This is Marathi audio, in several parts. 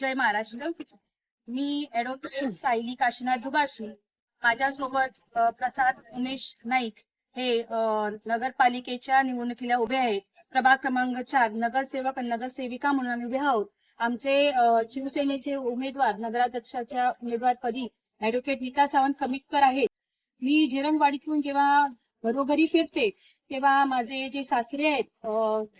जय महाराष्ट्र. मी ऍडव्होकेट सायली काशीनाथ दुभाषी. माझ्यासोबत प्रसाद उमेश नाईक हे नगरपालिकेच्या निवडणुकीला उभे आहेत. प्रभाग क्रमांक चार नगरसेवक आणि नगरसेविका म्हणून आम्ही उभे आहोत. आमचे शिवसेनेचे उमेदवार नगराध्यक्षाच्या उमेदवारपदी ऍडव्होकेट नीता सावंत कमिटकर आहेत. मी झिरंगवाडीतून जेव्हा घरोघरी फिरते तेव्हा माझे जे सासरे आहेत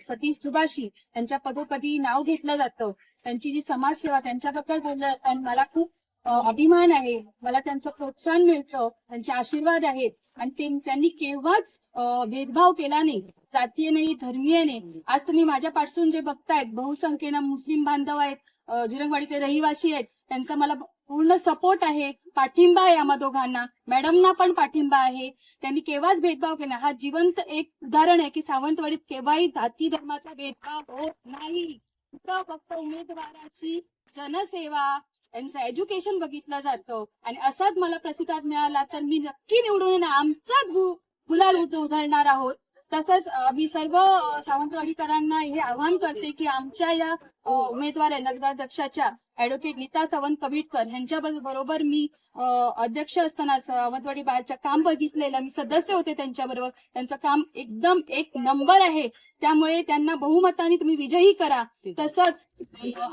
सतीश दुभाषी त्यांच्या पदोपदी नाव घेतलं जातं. त्यांची जी समाजसेवा त्यांच्याबद्दल बोललं आणि मला खूप अभिमान आहे. मला त्यांचं प्रोत्साहन मिळतं त्यांचे आशीर्वाद आहेत. आणि ते त्यांनी केव्हाच भेदभाव केला नाही जातीय नाही धर्मीय नाही. आज तुम्ही माझ्यापासून जे बघतायत बहुसंख्येनं मुस्लिम बांधव आहेत जिरंगवाडीचे झिरंगवाडीचे रहिवासी आहेत त्यांचा मला पूर्ण सपोर्ट आहे पाठिंबा आहे आम्हा दोघांना. मॅडमना पण पाठिंबा आहे. त्यांनी केव्हाच भेदभाव केला हा जिवंत एक उदाहरण आहे की सावंतवाडीत केव्हाही जाती धर्माचा भेदभाव होत नाही. फक्त फक्त उमेदवाराची जनसेवा त्यांचं एज्युकेशन बघितलं जातं. आणि असाच मला प्रतिसाद मिळाला तर मी नक्की निवडून आमचा गुलाल उधळणार आहोत. तसंच मी सर्व सावंतवाडीकरांना हे आवाहन करते की आमच्या या उमेदवार आहे नगराध्यक्षाच्या ऍडव्होकेट नीता सावंत कविटकर यांच्या बरोबर मी अध्यक्ष असताना सावंतवाडी बाहेरच्या काम बघितलेलं मी सदस्य होते त्यांच्याबरोबर. त्यांचं काम एकदम एक नंबर आहे. त्यामुळे त्यांना बहुमताने तुम्ही विजयी करा. तसंच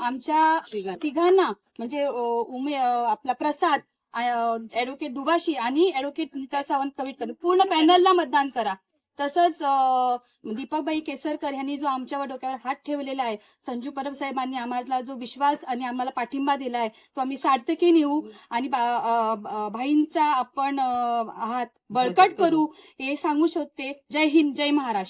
आमच्या तिघांना म्हणजे उमे आपला प्रसाद ऍडव्होकेट दुभाषी आणि ऍडव्होकेट नीता सावंत कविटकर पूर्ण पॅनलला मतदान करा. तसंच दीपकबाई केसरकर यांनी जो आमच्यावर डोक्यावर हात ठेवलेला आहे संजू परब साहेबांनी आम्हाला जो विश्वास आणि आम्हाला पाठिंबा दिला आहे तो आम्ही सार्थकी नेऊ आणि भाईंचा आपण हात बळकट करू हे सांगू शकते. जय हिंद जय महाराष्ट्र.